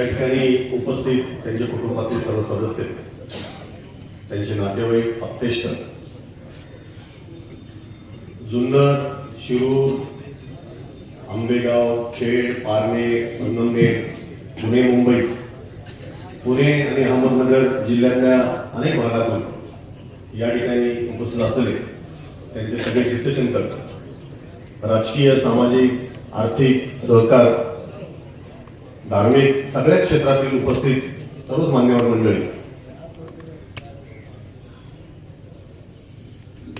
या ठिकाणी उपस्थित त्यांच्या कुटुंबातील सर्व सदस्य त्यांचे नातेवाईक आप्तेष्ट जुन्नर शिरूर आंबेगाव खेड पारणे संगमनेर पुणे मुंबई पुणे आणि अहमदनगर जिल्ह्यातल्या अनेक भागातून या ठिकाणी उपस्थित असलेले त्यांचे सगळे चित्तचिंतक राजकीय सामाजिक आर्थिक सहकार धार्मिक सगळ्या क्षेत्रातील उपस्थित सर्वच मान्यवर मंडळी.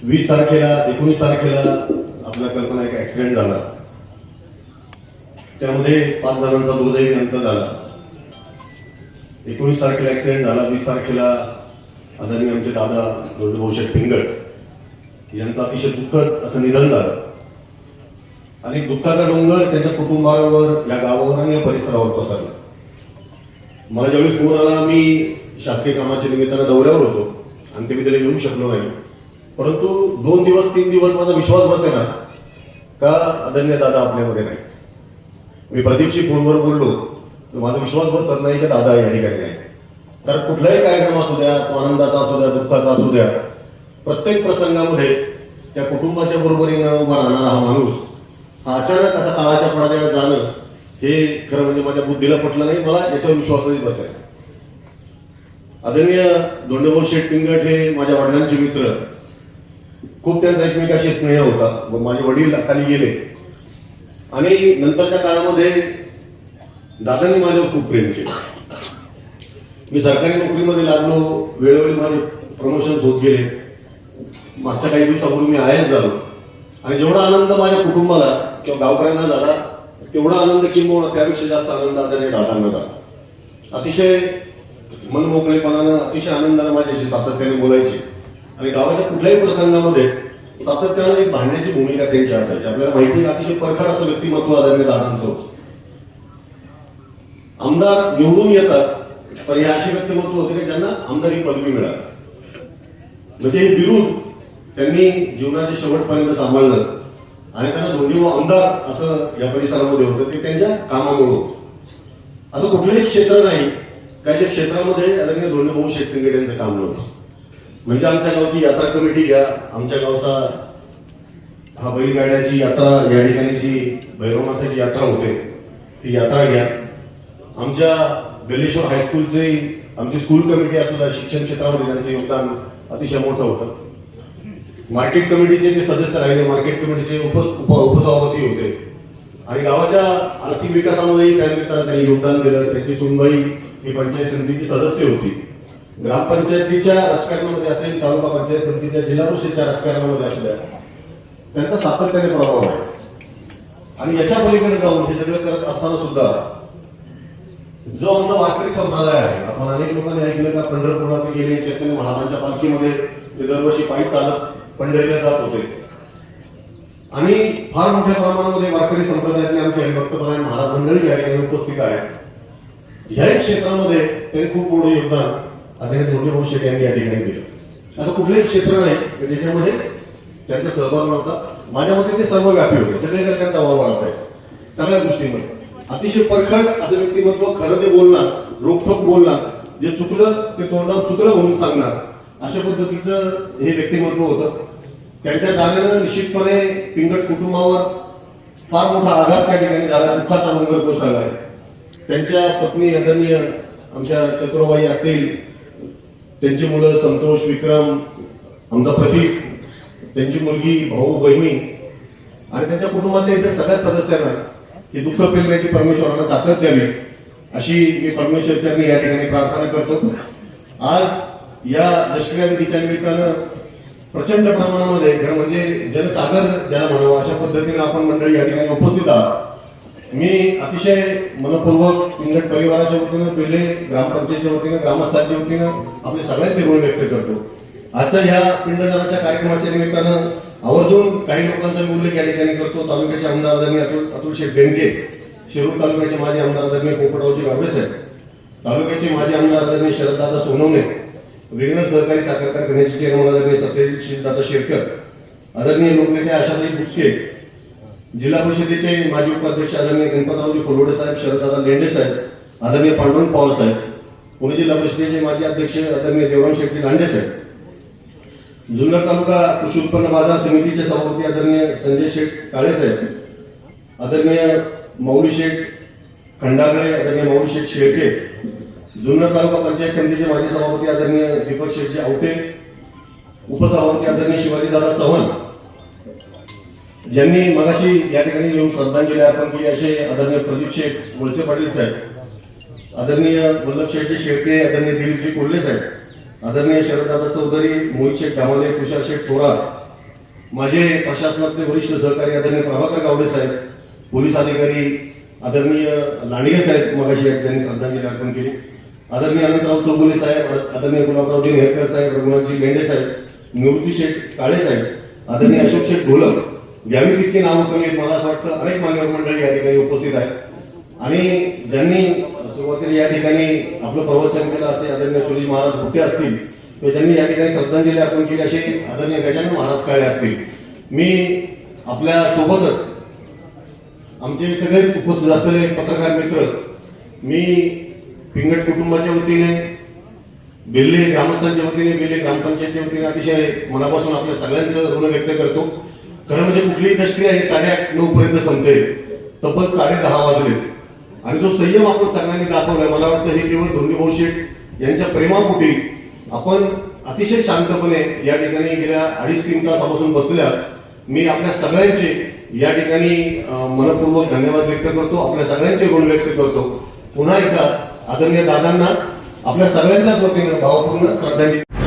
वीस तारखेला एकोणीस तारखेला आपल्या कल्पना एक ऍक्सिडेंट झाला. त्यामध्ये पाच जणांचा दुर्दैवी अंत झाला. एकोणीस तारखेला ऍक्सिडेंट झाला वीस तारखेला आदरणीय आमचे दादा गोविंदभाऊ शेठ पिंगट यांचं अतिशय दुःखद असं निधन झालं. आणि दुःखाचा डोंगर त्यांच्या कुटुंबावर या गावावर आणि या परिसरावर पसरला. मला ज्यावेळी फोन आला मी शासकीय कामाच्या निमित्तानं दौऱ्यावर होतो. आणि ते मी त्याला येऊ शकलो नाही. परंतु दोन दिवस तीन दिवस माझा विश्वास बसेना का आदरणीय दादा आपल्यामध्ये नाही? मी प्रदीपशी फोनवर बोललो माझा विश्वास बसत नाही का दादा या ठिकाणी नाही? तर कुठलाही कार्यक्रम असू द्या तो आनंदाचा असू द्या दुःखाचा असू द्या प्रत्येक प्रसंगामध्ये त्या कुटुंबाच्या बरोबरीनं उभा राहणारा हा माणूस अचानक असा काळाच्या पडद्यावर जाणं हे खरं म्हणजे माझ्या बुद्धीला पटलं नाही मला याच्यावर विश्वासही बसाय आदरणीय दोंडभाऊ शेठ पिंगट हे माझ्या वडिलांचे मित्र. खूप त्यांचा एकमेकाशी स्नेह होता व माझे वडील खाली गेले. आणि नंतरच्या काळामध्ये दादांनी माझ्यावर खूप प्रेम केलं. मी सरकारी नोकरीमध्ये लागलो वेळोवेळी माझे प्रमोशन होत गेले. मागच्या काही दिवसापूर्वी मी आयस झालो. आणि जेवढा आनंद माझ्या कुटुंबाला किंवा गावकऱ्यांना झाला. तेवढा आनंद किंवा त्यापेक्षा जास्त आनंद आदरणीय दादांना झाला. अतिशय मनमोकळेपणानं अतिशय आनंदानं माझ्याशी सातत्याने बोलायचे. आणि गावाच्या कुठल्याही प्रसंगामध्ये सातत्यानं एक भांडण्याची भूमिका त्यांची असायची. आपल्याला माहिती अतिशय परखड असं व्यक्तिमत्व आदरणीय दादांचं होतं. आमदार निवडून येतात पण हे अशी व्यक्तिमत्व होते की ज्यांना आमदारी पदवी मिळाली. म्हणजे हे बिरुद त्यांनी जीवनाच्या शेवटपर्यंत सांभाळलं. आणि त्यांना दोन्ही आमदार असं या परिसरामध्ये होतं. ते त्यांच्या कामामुळे होतं. असं कुठलंही क्षेत्र नाही. का ज्या क्षेत्रामध्ये आदरणीय दोन्ही भाऊ शेतकरी यांचं काम नव्हतं. म्हणजे आमच्या गावची यात्रा कमिटी घ्या. आमच्या गावचा हा बैलगाड्याची यात्रा या ठिकाणी जी भैरवनाथाची यात्रा होते ती यात्रा घ्या. आमच्या बेलेश्वर हायस्कूलचे आमची स्कूल कमिटी असुद्धा शिक्षण क्षेत्रामध्ये त्यांचं योगदान अतिशय मोठं होतं. मार्केट कमिटीचे जे सदस्य राहिले मार्केट कमिटीचे उप उप उपसभापती होते. आणि गावाच्या आर्थिक विकासामध्येही त्यानिमित्तानं त्यांनी योगदान दिलं. त्यांची सुनबाई ही पंचायत समितीची सदस्य होती. ग्रामपंचायतीच्या राजकारणामध्ये असेल तालुका पंचायत समितीच्या जिल्हा परिषदच्या राजकारणामध्ये असल्या त्यांचा सातत्याने प्रभाव आहे. आणि याच्या पलीकडे जाऊन हे सगळं करत असताना सुद्धा जो आमचा वारकरी संप्रदाय आहे आपण अनेक लोकांनी ऐकलं का पंढरपुरात गेले चैतन्य महाराजांच्या पालखीमध्ये ते दरवर्षी पायी चालत पंढरीला जात होते आणि फार मोठ्या प्रमाणामध्ये वारकरी संप्रदायातले आमचे हरिभक्तपरायण महाराज मंडळी या ठिकाणी उपस्थित आहेत. ह्याही क्षेत्रामध्ये त्यांनी खूप मोठं योगदान आदरणीय धोंडी भाऊ शेट्टी यांनी या ठिकाणी दिलं. असं कुठलंही क्षेत्र नाही की ज्याच्यामध्ये त्यांचा सहभाग नव्हता. माझ्या मते ते सर्वव्यापी होते. सगळीकडे त्यांचा वावर असायचा. सगळ्या गोष्टींमध्ये. अतिशय परखड असं व्यक्तिमत्व खरं ते बोलणार रोखोक बोलणार जे चुकलं ते तोंडावर चुकलं म्हणून सांगणार अशा पद्धतीचं हे व्यक्तिमत्व होतं. त्यांच्या जाण्यानं निश्चितपणे पिंगट कुटुंबावर फार मोठा आघात त्या ठिकाणी झाला. दुःखाचा डोंगर कोसळला आहे. त्यांच्या पत्नी आदरणीय आमच्या चतुर्बाई असतील त्यांची मुलं संतोष विक्रम आमचा प्रतीक त्यांची मुलगी भाऊ बहिणी आणि त्यांच्या कुटुंबातल्या इतर सगळ्या सदस्यांना हे दुःख पेलण्याची परमेश्वराला ताकद द्यावी अशी मी परमेश्वरच्या या ठिकाणी प्रार्थना करतो. आज या दशक्रिया विधीच्या निमित्तानं प्रचंड प्रमाणामध्ये खरं म्हणजे जनसागर ज्याला म्हणावं अशा पद्धतीनं आपण मंडळी या ठिकाणी उपस्थित आहात. मी अतिशय मनपूर्वक पिंगट परिवाराच्या वतीनं पहिले ग्रामपंचायतच्या वतीनं ग्रामस्थांच्या वतीनं आपले सगळ्यांचे ऋण व्यक्त करतो. आजच्या ह्या पिंडदानाच्या कार्यक्रमाच्या निमित्तानं आवर्जून काही लोकांचा मी उल्लेख या ठिकाणी करतो. तालुक्याचे आमदार आदरणीय अतुल अतुल शेख डेंगे शिरूर तालुक्याचे माजी आमदार आदरणीय पोपटरावजी गावडे साहेब तालुक्याचे माजी आमदार आदरणीय शरददादा सोनवणे विघ्न सहकारी साखर कारखान्याचे चेअरमन आदरणीय सत्यजित दादा शेरकर आदरणीय लोकनेते आशाताई बुचके जिल्हा परिषदेचे माजी उपाध्यक्ष आदरणीय गणपतरावजी फुलवडे साहेब शरददादा लेंडे साहेब आदरणीय पांडुरंग पवार साहेब पुणे जिल्हा परिषदेचे माजी अध्यक्ष आदरणीय देवराम शेट्टी लांडे साहेब जुन्नर तालुका कृषी उत्पन्न बाजार समितीचे सभापती आदरणीय संजय शेठ काळे साहेब आदरणीय मौली शेठ खंडागळे आदरणीय मौली शेठ शेळके जुन्नर तालुका पंचायत समितीचे माजी सभापती आदरणीय दीपक शेटजी आवटे उपसभापती आदरणीय शिवाजीदादा चव्हाण ज्यांनी मगाशी या ठिकाणी येऊन श्रद्धांजली अर्पण केली असे आदरणीय प्रदीप शेठ वळसे पाटील साहेब आदरणीय वल्लभ शेठजी शेळके आदरणीय दिलीपजी कोल्हे साहेब आदरणीय शरददादा चौधरी मोहित शेठ कामाले तुषार शेठ थोरात माझे प्रशासनातले वरिष्ठ सहकारी आदरणीय प्रभाकर गावडे साहेब पोलीस अधिकारी आदरणीय लांडगे साहेब मगाशी त्यांनी श्रद्धांजली अर्पण केली. आदरणीय अनंतराव चौगुले साहेब आदरणीय गुलाबरावजी नेरकर साहेब रघुनाथजी मेंढे साहेब निवृत्ती शेठ काळे साहेब आदरणीय अशोक शेठ ढोलक यावी तितकी नावं कमी आहेत. मला असं वाटतं अनेक मान्यवर मंडळी या ठिकाणी उपस्थित आहेत. आणि ज्यांनी सुरुवातीला या ठिकाणी आपलं प्रवचन केलं असे आदरणीय सुरेश महाराज भुट्टे असतील किंवा त्यांनी या ठिकाणी श्रद्धांजली अर्पण केली असे आदरणीय गजानन महाराज काळे असतील मी आपल्या सोबतच आमचे सगळेच उपस्थित असलेले पत्रकार मित्र मी पिंगट कुटुंबाच्या वतीने बेल्ले ग्रामस्थांच्या वतीने बेल्ले ग्रामपंचायतच्या वतीने अतिशय मनापासून आपल्या सगळ्यांचं ऋण व्यक्त करतो. खरं म्हणजे कुठलीही दशक्रिया ही साडेआठ नऊ पर्यंत संपते तब्बल साडे दहा वाजले. आणि जो संयम आपण सगळ्यांनी दाखवलाय मला वाटतं हे केवळ धोंडीभाऊ शेठ यांच्या प्रेमापोटी आपण अतिशय शांतपणे या ठिकाणी गेल्या अडीच तीन तासापासून बसलेल्या मी आपल्या सगळ्यांचे या ठिकाणी मनपूर्वक धन्यवाद व्यक्त करतो. आपल्या सगळ्यांचे गुण व्यक्त करतो. पुन्हा एकदा आदरणीय दादांना आपल्या सगळ्यांच्याच वतीनं भावपूर्ण श्रद्धांजली.